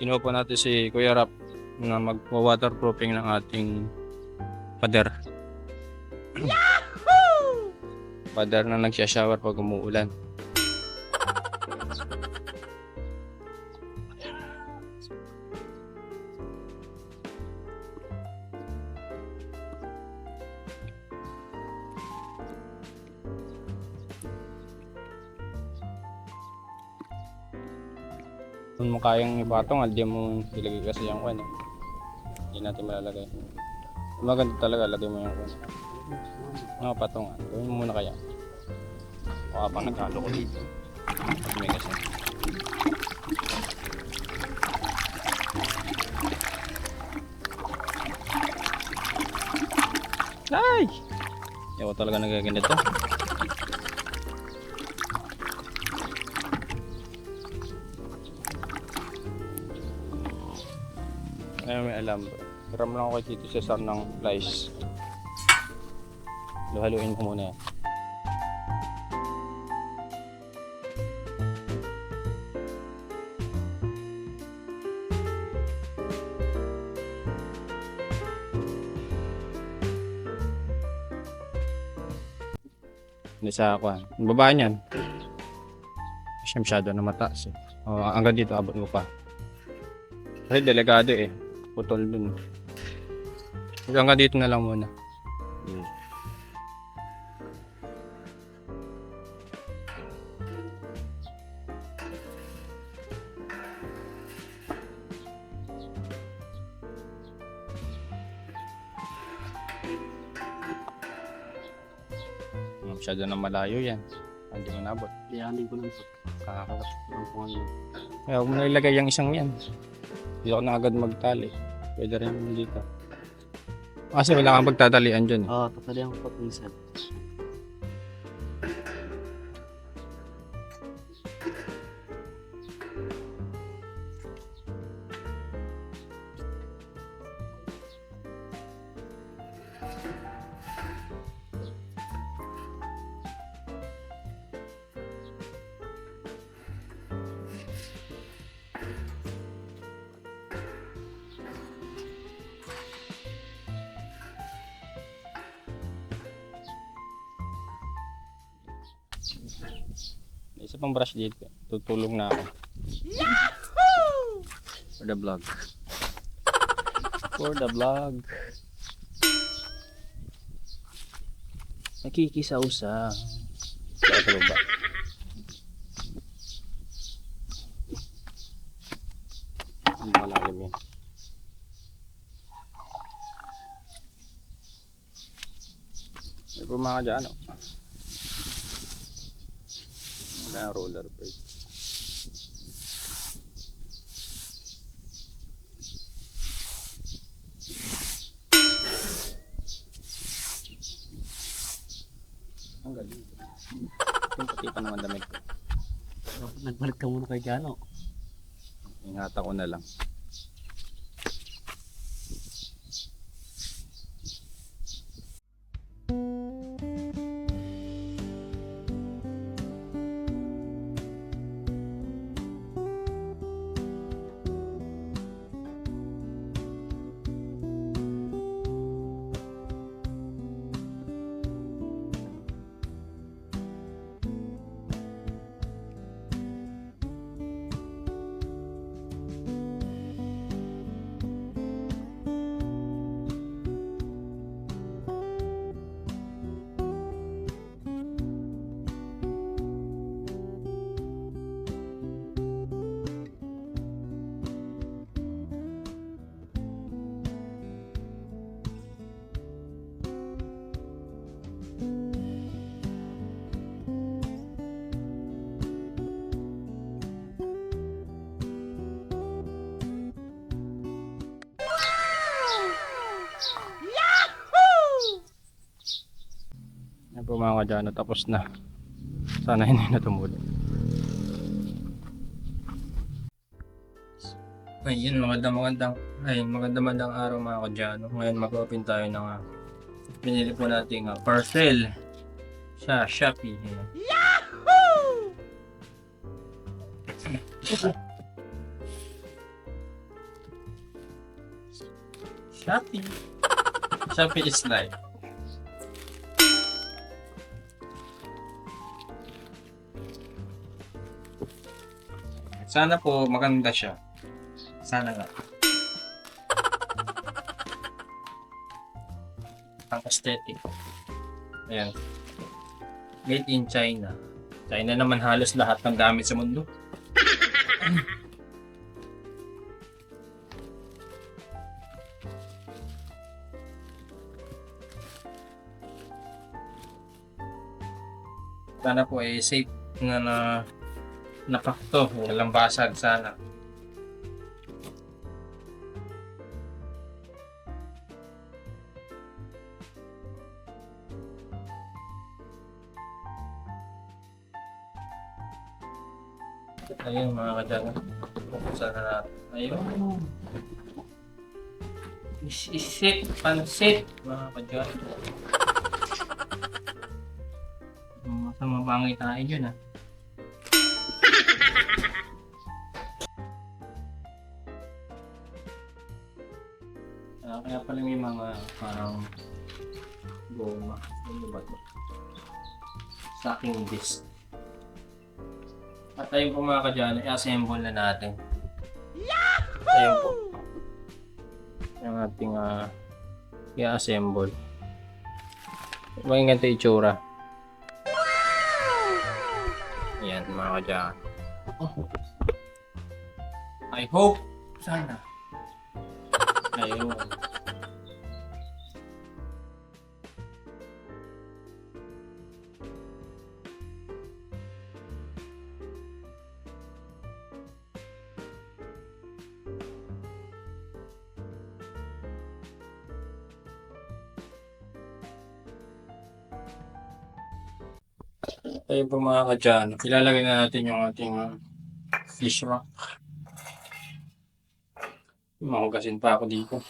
kinuha po natin si Kuya Rap na magwa-waterproofing ng ating pader. pader na nagsha-shower pag umuulan. Kung mo kayang ipatong, hindi mo ilagay kasi yung kwan. eh. Hindi natin malalagay. Maganda talaga, lagay mo yung kwan. Mga patungan. Gawin mo muna kaya. Baka pa naghalo ko dito. Pag may kasi. Ay! Ako talaga nagaganito. Hiram lang ako kay Tito Cesar ng flies. Luhaluin ko muna yan. Hindi sa ako. Ang baba niyan. Siya masyado na mataas eh. O, hanggang dito abot mo pa. Kasi delikado eh. Putol dun. Hanggang dito na lang muna. Hmm. Masyado na malayo yan. Hindi mo nabot. Liyanin ko lang po. Kakakot. Ang po ano. Kaya huwag mo na ilagay yung isang yan. Hindi ako na agad magtali. Pwede rin dito. Kasi wala kang pagtatalian dyan. eh. Oo, tatalihan ko po minsan. Isa pang brush dito. Tutulong na ako. For the vlog. For the vlog. Nakikisaw-sa. Sa baba. Ang malalim yan. May pumaka dyan, Wala roller blade. Ang galing. Yung pati pa naman damit ko. Nagbalik ka muna kay Jano. Ingatan ko na lang. Po mga kadyano, tapos na. Sana hindi na tumulo. Ayun, magandang magandang, ay magandang magandang araw mga kadyano. Ngayon mag-open tayo ng uh, pinili po nating uh, parcel sa Shopee. Ayan. Shopee. Shopee is life. Sana po maganda siya. Sana nga. Ang aesthetic. Ayan. Made in China. China naman halos lahat ng gamit sa mundo. Sana po ay safe na na napakto. Walang basag sana. Ayun mga kadyan. Buksan na natin. Ayun. Isisip, pansit, mga kadyan. Masama bangay tayo ah. Ah, Ano ba ito? Stocking disc. At ayun po mga kadyan, i-assemble na natin. Ayun po. Yung ating ah, i-assemble. Maging ganito itsura. Ayan mga kadyan. I hope. Sana. Ayun. Ayun po mga kadyan. Ilalagay na natin yung ating fish rock. Mahugasin pa ako dito.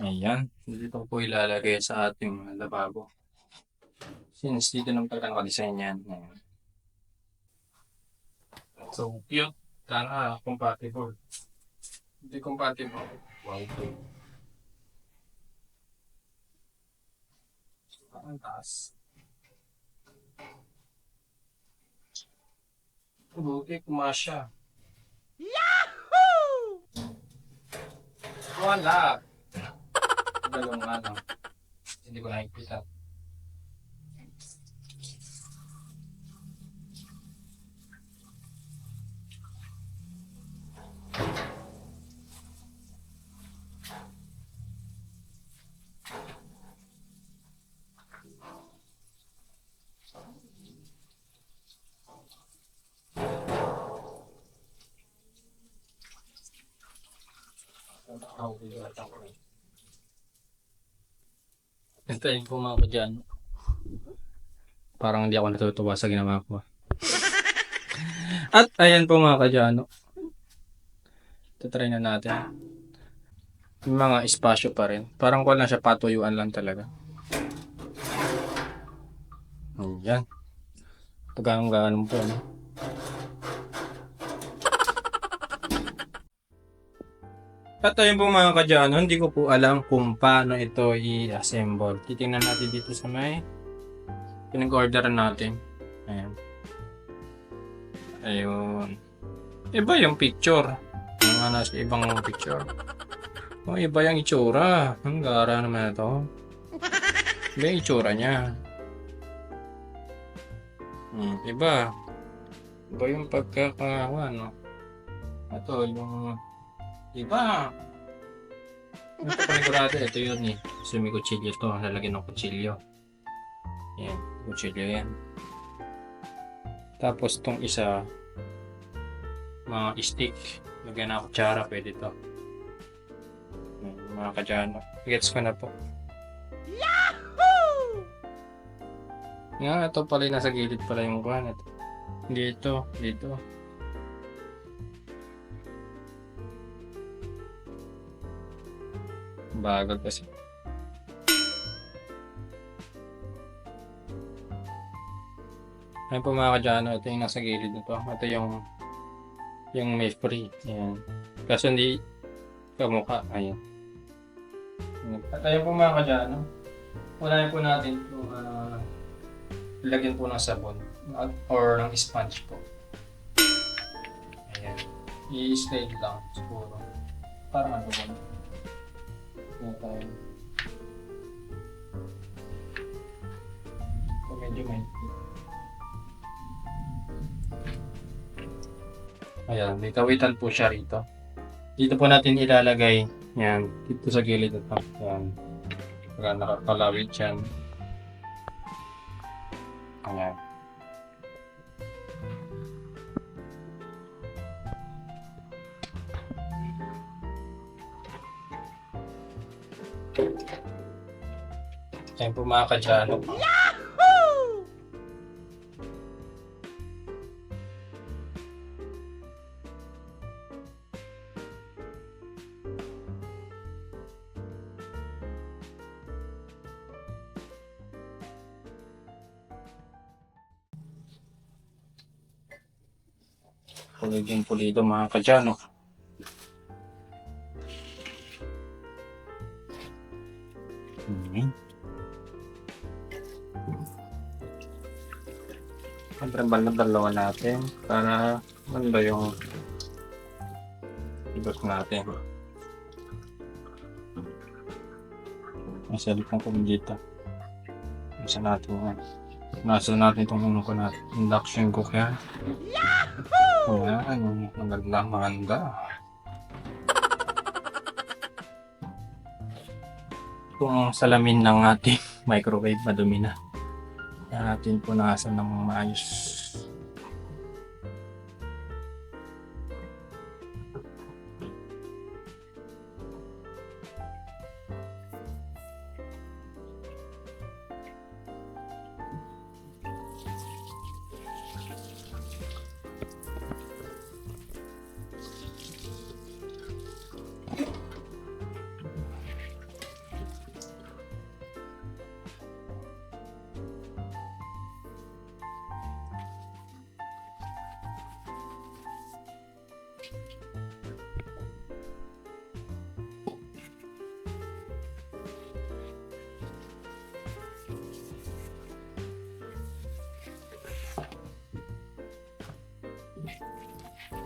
Ayan. Dito po ilalagay sa ating lababo. Since dito naman talaga nakadesign yan. Ayan. So, cute. Sana compatible. Hindi compatible. Wow. Ang taas. Buti kumasya. Yahoo! Wala. Dalawang ano. Hindi ko nakikita. Ito yung po mga dyan. Parang hindi ako natutuwa sa ginawa ko. At ayan po mga kadyano. Tatry na natin. Yung mga espasyo pa rin. Parang wala siya patuyuan lang talaga. Ayan. Pagkanong po. No? At ayun po mga kadyano, hindi ko po alam kung paano ito i-assemble. Titingnan natin dito sa may pinag-orderan natin. Ayan. Ayun. Iba yung picture. Nga nasa ibang picture. Oh, iba yung itsura. Ang gara naman ito. Iba yung itsura niya. Hmm, iba. Iba yung pagkakawa, no? Ito, yung... Iba. Ito panigurado, ito yun eh. Kasi may kutsilyo to. Lalagyan ng kutsilyo. Yan, kutsilyo yan. Tapos tong isa, mga stick. Lagyan na kutsara, pwede to. Yan, mga kadyano. Gets ko na po. Yahoo! Nga, ito pala yung nasa gilid pala yung kuhan. Ito. Dito, dito. Bagal kasi. Ayun po mga kadyano, ito yung nasa gilid nito. Ito yung Yung may free. Ayan. Kaso hindi kamukha. Ayan. At ayun po mga kadyano. Unahin po natin ito. Uh, lagyan po ng sabon. Or ng sponge po. Ayan. I-slide lang siguro. Parang ano? Ayan tayo. So, medyo may Ayan, may kawitan po siya rito. Dito po natin ilalagay, yan, dito sa gilid ito. Yan. Pagka nakakalawit yan. Ayan. Ayan po mga kadyano. Puliging pulido mga kadyano. Siyempre dalawa natin para manda yung ibas natin. Nasa lipong kong dito. Nasa natin yan. Nasa natin itong ano ko natin. Induction cook yan. Ayan, maganda, maganda. Kung salamin ng ating microwave madumi na. Natin punasan ng maayos.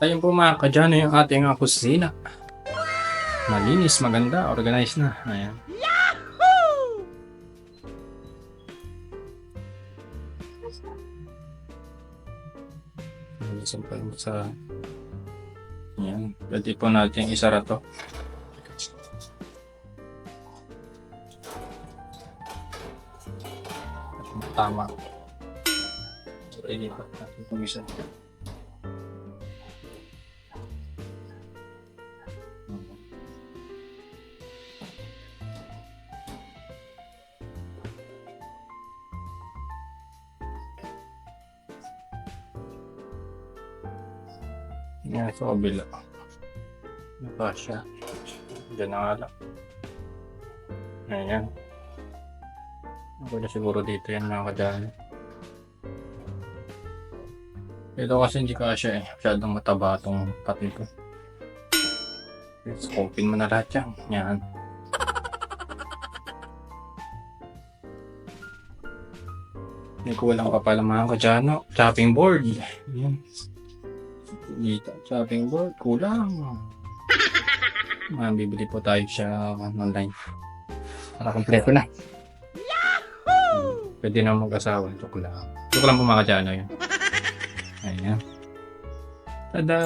Ayun po mga kadyano yung ating uh, kusina. Malinis, maganda, organized na. Ayan. Malisan pa rin sa... Ayan. Pwede po natin isara to. Tama. Ilipat natin itong isa. Yan sa kabila. Naka siya. Diyan na nga lang. Ayan. Ako na siguro dito yan mga kadaan. Ito kasi hindi kasya eh. Masyadong mataba itong pati ko. Open mo na lahat yan. Yan. May kulang pa pala mga kadyano. Chopping board. Yan. Dito, chopping board. Kulang. Ah, bibili po tayo siya online. Para kompleto na. Hmm, Pwede na mag-asawa. Joke lang. Joke lang po mga kadyano yun. Ayan. Tada!